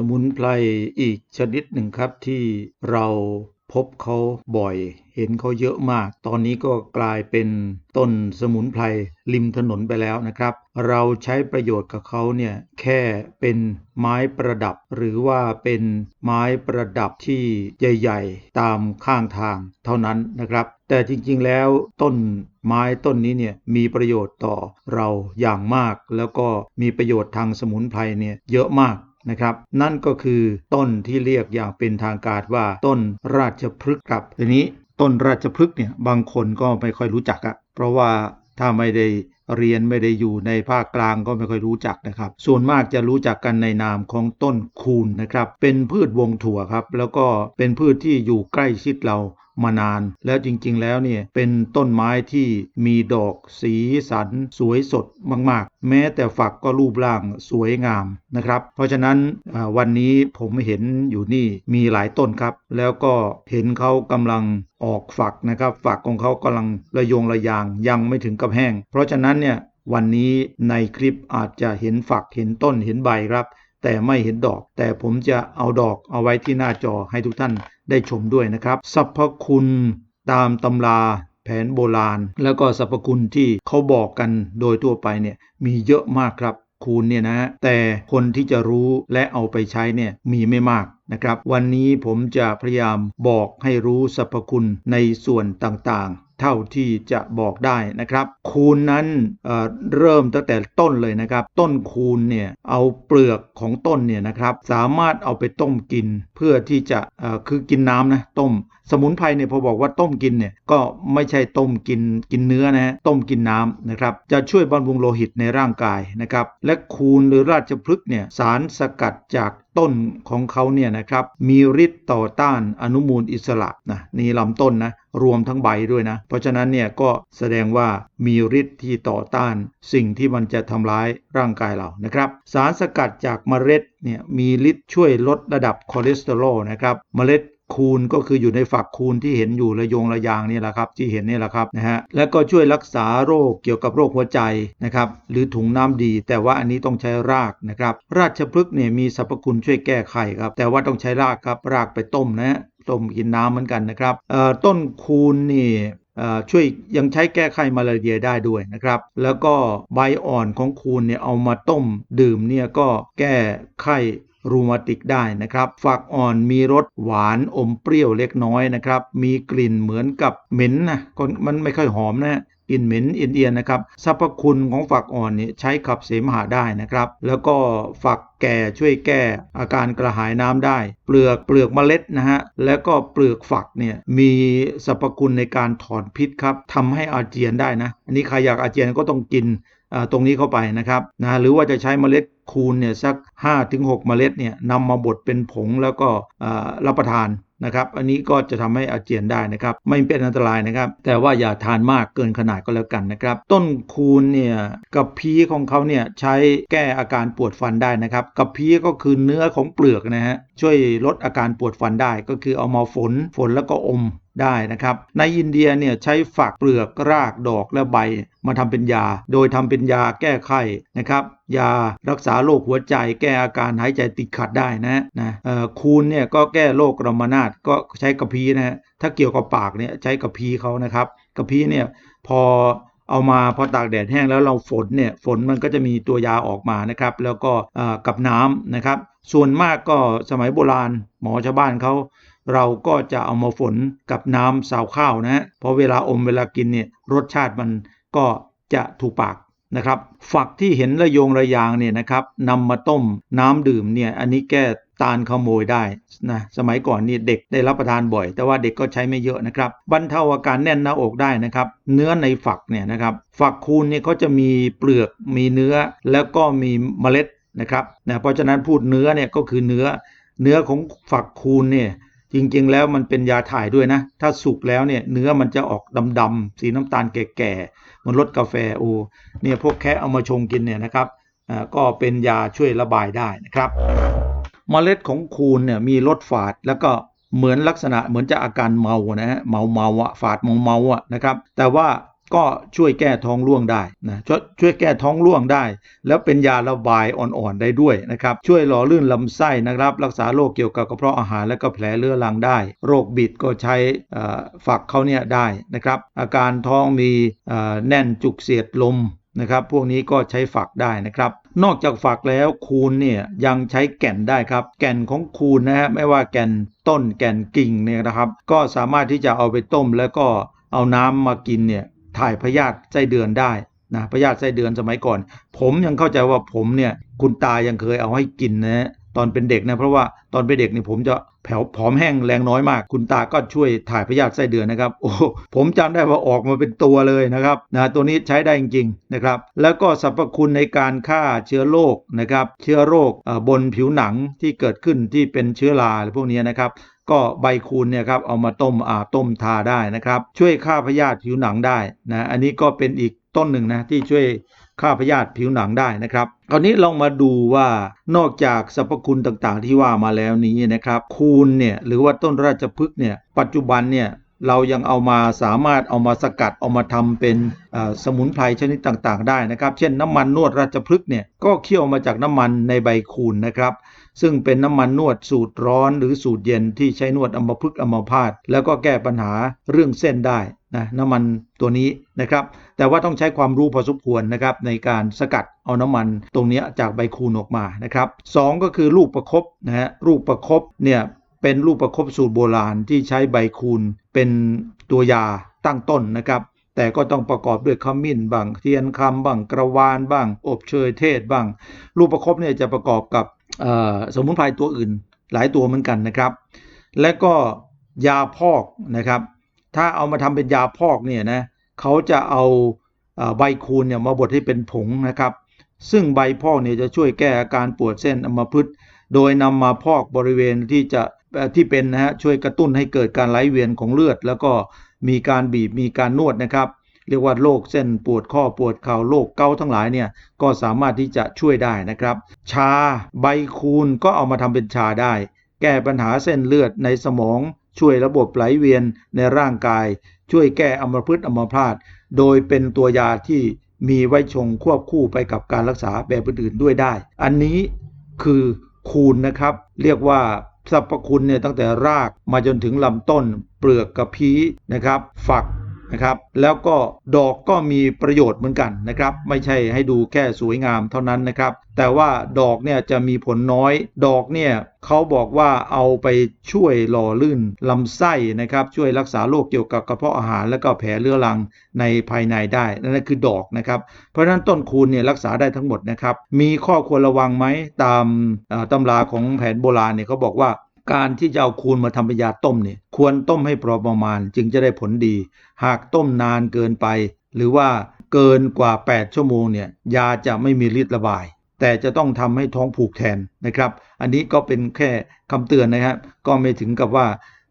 สมุนไพรอีกชนิดหนึ่งครับที่เราพบเขาบ่อย เห็นเขาเยอะมาก ตอนนี้ก็กลายเป็นต้นสมุนไพรริมถนนไปแล้วนะครับ เราใช้ประโยชน์กับเขาเนี่ยแค่เป็นไม้ประดับ หรือว่าเป็นไม้ประดับที่ใหญ่ ๆ ตามข้างทางเท่านั้นนะครับ แต่จริงๆแล้วต้นไม้ต้นนี้เนี่ยมีประโยชน์ต่อเราอย่างมาก แล้วก็มีประโยชน์ทางสมุนไพรเนี่ยเยอะมาก นะครับ นั่นก็คือต้นที่เรียกอย่างเป็นทางการว่าต้นราชพฤกษ์ครับทีนี้ต้นราชพฤกษ์เนี่ยบางคนก็ไม่ค่อยรู้จักอะเพราะว่าถ้าไม่ได้เรียนไม่ได้อยู่ในภาคกลางก็ไม่ค่อยรู้จักนะครับ ส่วนมากจะรู้จักกันในนามของต้นคูนนะครับ เป็นพืชวงถั่วครับ แล้วก็เป็นพืชที่อยู่ใกล้ชิดเรา มานาน แล้วจริงๆแล้วเนี่ยเป็นต้นไม้ที่มีดอกสีสัน สวยสดมากๆ แม้แต่ฝักก็รูปร่างสวยงามนะครับ เพราะฉะนั้นวันนี้ผมเห็นอยู่นี่มีหลายต้นครับ แล้วก็เห็นเขากำลังออกฝักนะครับ ฝักของเขากำลังระยงระยางยังไม่ถึงกับแห้ง เพราะฉะนั้นเนี่ยวันนี้ในคลิปอาจจะเห็นฝักเห็นต้นเห็นใบครับ แต่ไม่เห็นดอก แต่ผมจะเอาดอกเอาไว้ที่หน้าจอให้ทุกท่าน ได้ชมด้วยนะครับสรรพคุณตามตำราแผนโบราณ แล้วก็สรรพคุณที่เขาบอกกันโดยทั่วไปเนี่ยมีเยอะมากครับคูณเนี่ยนะ แต่คนที่จะรู้และเอาไปใช้เนี่ยมีไม่มากนะครับ วันนี้ผมจะพยายามบอกให้รู้สรรพคุณในส่วนต่างๆ เท่าที่จะบอกได้นะครับ คูณนั้นเเริ่มตั้งแต่ต้นเลยนะครับ ต้นคูณเนี่ยเอาเปลือกของต้นเนี่ยนะครับ สามารถเอาไปต้มกินเพื่อที่จะคือกินน้ำนะต้มสมุนไพรเนี่ยพอบอกว่าต้มกินเนี่ยก็ไม่ใช่ต้มกินกินเนื้อนะฮะต้มกินน้ำนะครับ จะช่วยบำรุงโลหิตในร่างกายนะครับ และคูณหรือราชพฤกษ์เนี่ยสารสกัดจากต้นของเขาเนี่ยนะครับมีฤทธิ์ต่อต้านอนุมูลอิสระนะนี่ลำต้นนะ รวมทั้งใบด้วยนะ เพราะฉะนั้นเนี่ยก็แสดงว่ามีฤทธิ์ที่ต่อต้าน สิ่งที่มันจะทำร้ายร่างกายเรานะครับ สารสกัดจากเมล็ดเนี่ยมีฤทธิ์ช่วยลดระดับคอเลสเตอรอลนะครับ เมล็ดคูณก็คืออยู่ในฝักคูณที่เห็นอยู่ระยงระยางนี่แหละครับที่เห็นนี่แหละครับนะฮะแล้วก็ช่วยรักษาโรคเกี่ยวกับโรคหัวใจนะครับหรือถุงน้ำดี แต่ว่าอันนี้ต้องใช้รากนะครับ ราชพฤกษ์เนี่ยมีสรรพคุณช่วยแก้ไขครับแต่ว่าต้องใช้รากครับรากไปต้มนะ ต้มกินน้ำเหมือนกันนะครับต้นคูณนี่ช่วยยังใช้แก้ไขมาลาเรียได้ด้วยนะครับ แล้วก็ใบอ่อนของคูณเนี่ยเอามาต้มดื่มเนี่ยก็แก้ไข้รูมาติกได้นะครับ ฝักอ่อนมีรสหวานอมเปรี้ยวเล็กน้อยนะครับ มีกลิ่นเหมือนกับเหม็นนะมันไม่ค่อยหอมนะ กลิ่นเหม็นเอียนๆนะครับสรรพคุณของฝักอ่อนนี่ใช้ขับเสมหะได้นะครับ แล้วก็ฝักแก่ช่วยแก้อาการกระหายน้ำได้ เปลือกเปลือกเมล็ดนะฮะแล้วก็เปลือกฝักเนี่ยมีสรรพคุณในการถอนพิษครับทำให้อาเจียนได้นะอันนี้ใครอยากอาเจียนก็ต้องกินตรงนี้เข้าไปนะครับนะหรือว่าจะใช้เมล็ดคูณเนี่ยสัก 5-6 เมล็ดเนี่ยนำมาบดเป็นผงแล้วก็รับประทาน นะครับ อันนี้ก็จะทำให้อาเจียนได้นะครับ ไม่เป็นอันตรายนะครับ แต่ว่าอย่าทานมากเกินขนาดก็แล้วกันนะครับ ต้นคูณเนี่ยกับพีของเขาเนี่ยใช้แก้อาการปวดฟันได้นะครับ กับพีก็คือเนื้อของเปลือกนะฮะ ช่วยลดอาการปวดฟันได้ ก็คือเอามาฝน ฝนแล้วก็อมได้นะครับ ในอินเดียเนี่ยใช้ฝักเปลือกรากดอกและใบ มาทำเป็นยา โดยทำเป็นยาแก้ไข้นะครับ ยารักษาโรคหัวใจ แก้อาการหายใจติดขัดได้นะนะคูณเนี่ยก็แก้โรคกรมนาศก็ใช้กระพีนะฮะถ้าเกี่ยวกับปากเนี่ยใช้กระพีเขานะครับกระพีเนี่ยพอเอามาพอตากแดดแห้งแล้วเราฝนเนี่ยฝนมันก็จะมีตัวยาออกมานะครับ แล้วก็กับน้ำนะครับ ส่วนมากก็สมัยโบราณหมอชาวบ้านเขาเราก็จะเอามาฝนกับน้ำสาวข้าวนะเพราะเวลาอมเวลากินเนี่ยรสชาติมันก็จะถูกปาก นะครับฝักที่เห็นระโยงระยางเนี่ยนะครับนำมาต้มน้ำดื่มเนี่ยอันนี้แก้ตาลขโมยได้นะสมัยก่อนนี่เด็กได้รับประทานบ่อย แต่ว่าเด็กก็ใช้ไม่เยอะนะครับบรรเทาอาการแน่นหน้าอกได้นะครับเนื้อในฝักเนี่ยนะครับฝักคูณเนี่ยเขาจะมีเปลือกมีเนื้อแล้วก็มีเมล็ดนะครับนะเพราะฉะนั้นพูดเนื้อเนี่ยก็คือเนื้อเนื้อของฝักคูณเนี่ย จริงๆ แล้วมันเป็นยาถ่ายด้วยนะ ถ้าสุกแล้วเนี่ยเนื้อมันจะออกดำๆสีน้ำตาลแก่ๆมันลดกาแฟโอเนี่ยพวกแค่เอามาชงกินเนี่ยนะครับอ่าก็เป็นยาช่วยระบายได้นะครับมเมล็ดของคูณเนี่ยมีรสฝาดแล้วก็เหมือนลักษณะเหมือนจะอาการเมานะฮะเมาเมาอะฝาดเมาเมาอะนะครับ แต่ว่า ก็ช่วยแก้ท้องร่วงได้นะช่วยช่วยแก้ท้องร่วงได้ แล้วเป็นยาระบายอ่อนๆได้ด้วยนะครับ ช่วยหล่อลื่นลำไส้นะครับ รักษาโรคเกี่ยวกับกระเพาะอาหารและก็แผลเรื้อรังได้ โรคบิดก็ใช้ฝักเขาเนี่ยได้นะครับ อาการท้องมีแน่นจุกเสียดลมนะครับ พวกนี้ก็ใช้ฝักได้นะครับนอกจากฝักแล้วคูณเนี่ยยังใช้แก่นได้ครับ แก่นของคูณนะฮะไม่ว่าแก่นต้นแก่นกิ่งเนี่ยนะครับ ก็สามารถที่จะเอาไปต้มแล้วก็เอาน้ำมากินเนี่ย ถ่ายพยาธิไส้เดือนได้นะพยาธิไส้เดือนสมัยก่อน ผมยังเข้าใจว่าผมเนี่ยคุณตายังเคยเอาให้กินนะตอนเป็นเด็กนะเพราะว่าตอนเป็นเด็กเนี่ยผมจะแผวผอมแห้งแรงน้อยมาก คุณตาก็ช่วยถ่ายพยาธิไส้เดือนนะครับโอ้ผมจำได้ว่าออกมาเป็นตัวเลยนะครับนะตัวนี้ใช้ได้จริงๆนะครับแล้วก็สรรพคุณในการฆ่าเชื้อโรคนะครับเชื้อโรคบนผิวหนังที่เกิดขึ้นที่เป็นเชื้อราอะไรพวกนี้นะครับ ก็ใบคูณเนี่ยครับเอามาต้มอาบต้มทาได้นะครับ ช่วยฆ่าพยาธิผิวหนังได้นะอันนี้ก็เป็นอีกต้นหนึ่งนะที่ช่วยฆ่าพยาธิผิวหนังได้นะครับคราวนี้ลองมาดูว่านอกจากสรรพคุณต่างๆ ที่ว่ามาแล้วนี้นะครับคูณเนี่ยหรือว่าต้นราชพฤกษ์เนี่ยปัจจุบันเนี่ย เรายังเอามาสามารถเอามาสกัดเอามาทำเป็นสมุนไพรชนิดต่างๆ ได้นะครับ เช่นน้ำมันนวดราชพฤกษ์เนี่ยก็เคี่ยวมาจากน้ำมันในใบคูณนะครับ ซึ่งเป็นน้ำมันนวดสูตรร้อนหรือสูตรเย็นที่ใช้นวดอัมพฤกษ์อัมพาตแล้วก็แก้ปัญหาเรื่องเส้นได้นะน้ำมันตัวนี้นะครับ แต่ว่าต้องใช้ความรู้พอสมควรนะครับในการสกัดเอาน้ำมันตรงนี้จากใบคูณออกมานะครับสองก็คือลูกประคบนะฮะลูกประคบเนี่ย เป็นลูกประคบสูตรโบราณที่ใช้ใบคูณเป็นตัวยาตั้งต้นนะครับ แต่ก็ต้องประกอบด้วยขมิ้นบ้างเทียนคำบ้างกระวานบ้าง อบเชยเทศบ้าง ลูกประคบเนี่ยจะประกอบกับสมุนไพรตัวอื่นหลายตัวเหมือนกันนะครับ และก็ยาพอกนะครับ ถ้าเอามาทำเป็นยาพอกเนี่ยนะเขาจะเอาใบคูณเนี่ยมาบดให้เป็นผงนะครับ ซึ่งใบพอกเนี่ยจะช่วยแก้อาการปวดเส้นอัมพฤกษ์โดยนำมาพอกบริเวณที่จะ ที่เป็นนะฮะช่วยกระตุ้นให้เกิดการไหลเวียนของเลือด แล้วก็มีการบีบมีการนวดนะครับเรียกว่าโรคเส้นปวดข้อปวดเข่าโรคเกาทั้งหลายเนี่ยก็สามารถที่จะช่วยได้นะครับ ชาใบคูณก็เอามาทำเป็นชาได้ แก้ปัญหาเส้นเลือดในสมอง ช่วยระบบไหลเวียนในร่างกาย ช่วยแก้อัมพฤกษ์อัมพาตโดยเป็นตัวยาที่มีไว้ชงควบคู่ไปกับการรักษาแบบอื่นๆด้วยได้ อันนี้คือคูณนะครับ เรียกว่า สรรพคุณเนี่ยตั้งแต่รากมาจนถึงลำต้น เปลือกกระพี้นะครับ ฝัก นะครับ แล้วก็ดอกก็มีประโยชน์เหมือนกันนะครับ ไม่ใช่ให้ดูแค่สวยงามเท่านั้นนะครับ แต่ว่าดอกเนี่ยจะมีผลน้อย ดอกเนี่ยเขาบอกว่าเอาไปช่วยหล่อลื่นลำไส้นะครับ ช่วยรักษาโรคเกี่ยวกับกระเพาะอาหาร และก็แผลเรื้อรังในภายในได้ นั่นคือดอกนะครับ เพราะฉะนั้นต้นคูณเนี่ยรักษาได้ทั้งหมดนะครับ มีข้อควรระวังไหมตามตำราของแผนโบราณเนี่ยเขาบอกว่าการที่จะเอาคูณมาทำเป็นยาต้มเนี่ย ควรต้มให้พอประมาณจึงจะได้ผลดี หากต้มนานเกินไป หรือว่าเกินกว่า 8 ชั่วโมงเนี่ยยาจะไม่มีฤทธิ์ระบาย แต่จะต้องทำให้ท้องผูกแทนนะครับ อันนี้ก็เป็นแค่คำเตือนนะครับก็ไม่ถึงกับว่า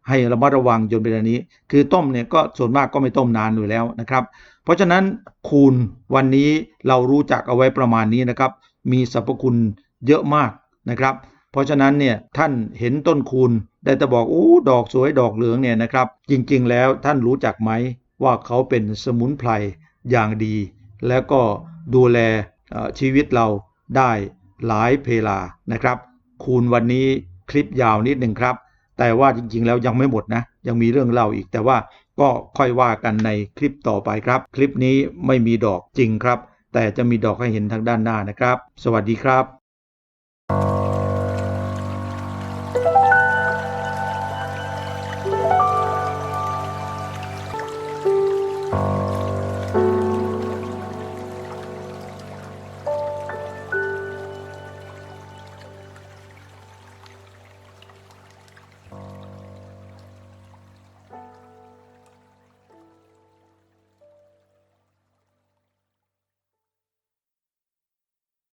ให้ระมัดระวังจนเป็นอันนี้ คือต้มเนี่ยก็ส่วนมากก็ไม่ต้มนานอยู่แล้วนะครับ เพราะฉะนั้นคูณวันนี้เรารู้จักเอาไว้ประมาณนี้นะครับ มีสรรพคุณเยอะมากนะครับ เพราะฉะนั้นเนี่ยท่านเห็นต้นคูณได้แต่บอกโอ้ดอกสวยดอกเหลืองเนี่ยนะครับ จริงๆแล้วท่านรู้จักไหมว่าเขาเป็นสมุนไพรอย่างดี แล้วก็ดูแลชีวิตเราได้หลายเพลานะครับ คูณวันนี้คลิปยาวนิดหนึ่งครับ แต่ว่าจริงๆแล้วยังไม่หมดนะ ยังมีเรื่องเล่าอีกแต่ว่าก็ค่อยว่ากันในคลิปต่อไปครับ คลิปนี้ไม่มีดอกจริงครับ แต่จะมีดอกให้เห็นทางด้านหน้านะครับ สวัสดีครับ